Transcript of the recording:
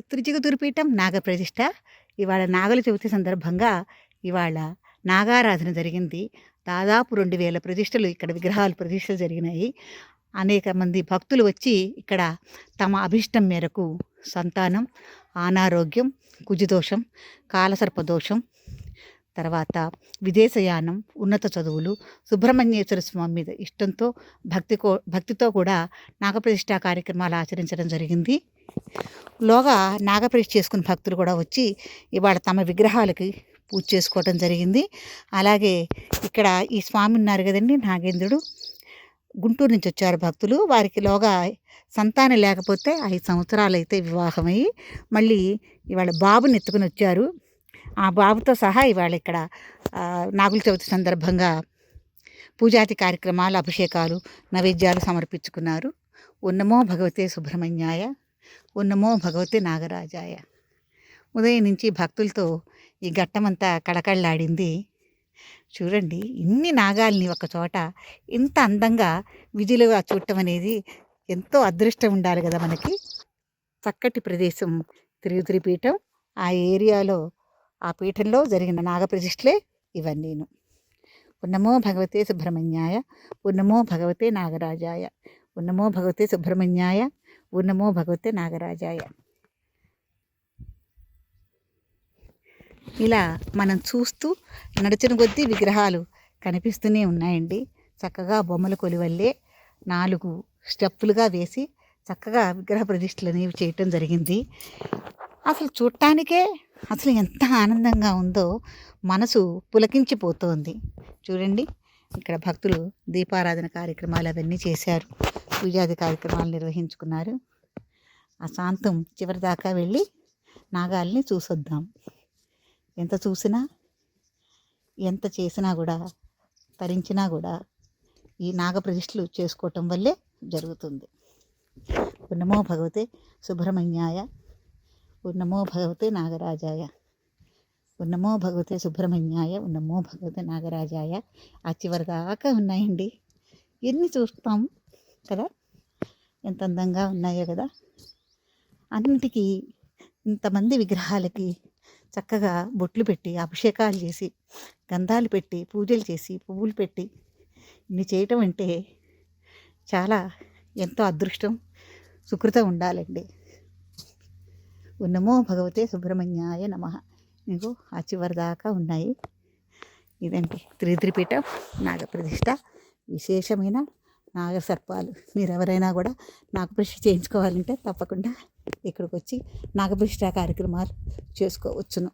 త్రిజగదుర్పీఠం నాగప్రతిష్ట. ఇవాళ నాగల చవితి సందర్భంగా ఇవాళ నాగారాధన జరిగింది. దాదాపు రెండు వేల ప్రతిష్టలు ఇక్కడ విగ్రహాలు ప్రతిష్టలు జరిగినాయి. అనేక మంది భక్తులు వచ్చి ఇక్కడ తమ అభిష్టం మేరకు సంతానం అనారోగ్యం కుజుదోషం కాలసర్పదోషం తర్వాత విదేశయానం ఉన్నత చదువులు సుబ్రహ్మణ్యేశ్వర స్వామి మీద ఇష్టంతో భక్తి కో భక్తితో కూడా నాగప్రతిష్ఠ కార్యక్రమాలు ఆచరించడం జరిగింది. లోగా నాగప్రతిష్ఠ చేసుకున్న భక్తులు కూడా వచ్చి ఇవాళ తమ విగ్రహాలకి పూజ చేసుకోవటం జరిగింది. అలాగే ఇక్కడ ఈ స్వామి ఉన్నారు కదండి నాగేంద్రుడు. గుంటూరు నుంచి వచ్చారు భక్తులు. వారికి లోగా సంతానం లేకపోతే ఐదు సంవత్సరాలు అయితే వివాహమై మళ్ళీ ఇవాళ బాబుని ఎత్తుకుని వచ్చారు. ఆ బాబుతో సహా ఇవాళ ఇక్కడ నాగుల చవితి సందర్భంగా పూజాతి కార్యక్రమాలు అభిషేకాలు నైవేద్యాలు సమర్పించుకున్నారు. ఉన్నమో భగవతే సుబ్రహ్మణ్యాయ ఉన్నమో భగవతే నాగరాజాయ. ఉదయం నుంచి భక్తులతో ఈ ఘట్టమంతా కడకళ్ళాడింది చూడండి ఇన్ని నాగాల్ని ఒకచోట ఇంత అందంగా విధులుగా చూడటం అనేది ఎంతో అదృష్టం ఉండాలి కదా మనకి. చక్కటి ప్రదేశం తిరుపతి ఆ ఏరియాలో ఆ పీఠంలో జరిగిన నాగప్రతిష్ఠలే ఇవన్నీను. ఉన్నమో భగవతే సుబ్రహ్మణ్యాయ ఉన్నమో భగవతే నాగరాజాయ ఉన్నమో భగవతే సుబ్రహ్మణ్యాయ ఉన్నమో భగవతే నాగరాజాయ. ఇలా మనం చూస్తూ నడిచిన కొద్దీ విగ్రహాలు కనిపిస్తూనే ఉన్నాయండి. చక్కగా బొమ్మల కొలువల్లే నాలుగు స్టెప్పులుగా వేసి చక్కగా విగ్రహ ప్రతిష్టలు అనేవి చేయటం జరిగింది. అసలు చూడటానికే అసలు ఎంత ఆనందంగా ఉందో మనసు పులకించిపోతోంది. చూడండి ఇక్కడ భక్తులు దీపారాధన కార్యక్రమాలు అవన్నీ చేశారు. పూజాది కార్యక్రమాలు నిర్వహించుకున్నారు. ఆ శాంతం చివరి దాకా వెళ్ళి నాగాల్ని చూసొద్దాం. ఎంత చూసినా ఎంత చేసినా కూడా తరించినా కూడా ఈ నాగప్రతిష్ఠలు చేసుకోవటం వల్లే జరుగుతుంది. ఉన్నమో భగవతే సుబ్రహ్మణ్యాయ. ఉన్నమో భగవతే నాగరాజాయ. ఉన్నమో భగవతే సుబ్రహ్మణ్యాయ. ఉన్నమో భగవతే నాగరాజాయ. ఆ చివరి దాకా ఉన్నాయండి. ఎన్ని చూస్తాం కదా? ఎంత అందంగా ఉన్నాయో కదా? అన్నిటికీ ఇంతమంది విగ్రహాలకి చక్కగా బొట్లు పెట్టి అభిషేకాలు చేసి గంధాలు పెట్టి పూజలు చేసి పువ్వులు పెట్టి ఇన్ని చేయటం అంటే చాలా ఎంతో అదృష్టం. సుకృత ఉండాలండి ఉన్నమో భగవతే సుబ్రహ్మణ్యాయ నమ. మీకు ఆ చివరి దాకా ఉన్నాయి. ఇదండి త్రిద్రిపీఠం నాగప్రతిష్ట విశేషమైన నాగసర్పాలు. మీరు ఎవరైనా కూడా నాగప్రతిష్ఠ చేయించుకోవాలంటే తప్పకుండా ఇక్కడికి వచ్చి నాగప్రతిష్ఠ కార్యక్రమాలు చేసుకోవచ్చును.